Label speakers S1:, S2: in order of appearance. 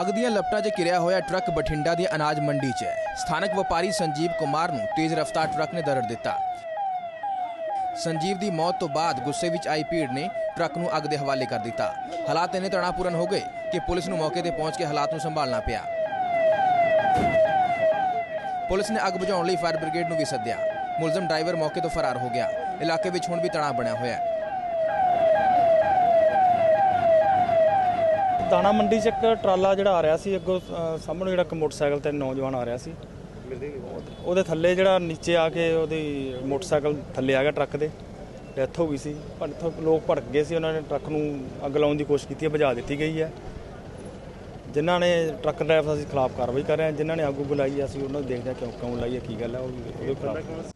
S1: ਅੱਗ ਦੀਆਂ ਲਪਟਾਂ 'ਚ ਘਿਰਿਆ ਹੋਇਆ ਟਰੱਕ ਬਠਿੰਡਾ ਦੀ ਅਨਾਜ ਮੰਡੀ 'ਚ ਹੈ। ਸਥਾਨਕ ਵਪਾਰੀ ਸੰਜੀਵ ਕੁਮਾਰ ਨੂੰ ਤੇਜ਼ ਰਫ਼ਤਾਰ ਟਰੱਕ ਨੇ ਦਰੜ ਦਿੱਤਾ। ਸੰਜੀਵ ਦੀ ਮੌਤ ਤੋਂ ਬਾਅਦ ਗੁੱਸੇ ਵਿੱਚ ਆਈ ਭੀੜ ਨੇ ਟਰੱਕ ਨੂੰ ਅੱਗ ਦੇ ਹਵਾਲੇ ਕਰ ਦਿੱਤਾ। ਹਾਲਾਤ ਇੰਨੇ ਤਣਾਅਪੂਰਨ ਹੋ ਗਏ ਕਿ ਪੁਲਿਸ ਨੂੰ ਮੌਕੇ ਤੇ ਪਹੁੰਚ ਕੇ ਹਾਲਾਤ ਨੂੰ ਸੰਭਾਲਣਾ ਪਿਆ। ਪੁਲਿਸ ਨੇ ਅੱਗ ਬੁਝਾਉਣ ਲਈ ਫਾਇਰ ਬ੍ਰਿਗੇਡ ਨੂੰ ਵੀ ਸੱਦਿਆ। ਮੁਲਜ਼ਮ ਡਰਾਈਵਰ ਮੌਕੇ ਤੋਂ ਫਰਾਰ ਹੋ ਗਿਆ। ਇਲਾਕੇ ਵਿੱਚ ਹੁਣ ਵੀ ਤਣਾਅ ਬਣਿਆ ਹੋਇਆ ਹੈ।
S2: ਦਾਣਾ ਮੰਡੀ 'ਚ ਇੱਕ ਟਰਾਲਾ ਜਿਹੜਾ ਆ ਰਿਹਾ ਸੀ ਅੱਗੋਂ ਅ, ਸਾਹਮਣੇ ਜਿਹੜਾ ਇੱਕ ਮੋਟਰਸਾਈਕਲ ਤੇ ਨੌਜਵਾਨ ਆ ਰਿਹਾ ਸੀ। ਉਹਦੇ ਥੱਲੇ ਜਿਹੜਾ ਨੀਚੇ ਆ ਕੇ ਉਹਦੀ ਮੋਟਰਸਾਈਕਲ ਥੱਲੇ ਆ ਗਿਆ ਟਰੱਕ ਦੇ ਡੈਥ ਹੋ ਗਈ ਸੀ। ਪਰ ਇੱਥੋਂ ਲੋਕ ਭੜਕ ਗਏ ਸੀ ਉਹਨਾਂ ਨੇ ਟਰੱਕ ਨੂੰ ਅੱਗ ਲਾਉਣ ਦੀ ਕੋਸ਼ਿਸ਼ ਕੀਤੀ ਹੈ ਭਜਾ ਦਿੱਤੀ ਗਈ ਹੈ। ਜਿਨ੍ਹਾਂ ਨੇ ਟਰੱਕ ਡਰਾਈਵਰ ਅਸੀਂ ਖਿਲਾਫ ਕਾਰਵਾਈ ਕਰ ਰਹੇ ਹਾਂ ਜਿਨ੍ਹਾਂ ਨੇ ਆਗੂ ਬੁਲਾਈ ਹੈ, ਅਸੀਂ ਉਹਨਾਂ ਨੂੰ ਦੇਖਦੇ ਹਾਂ ਕਿਉਂ ਕਿਉਂ ਲਾਈ ਹੈ ਕੀ ਗੱਲ ਹੈ ਉਹ ਉਹਦੇ ਖਿਲਾਫ।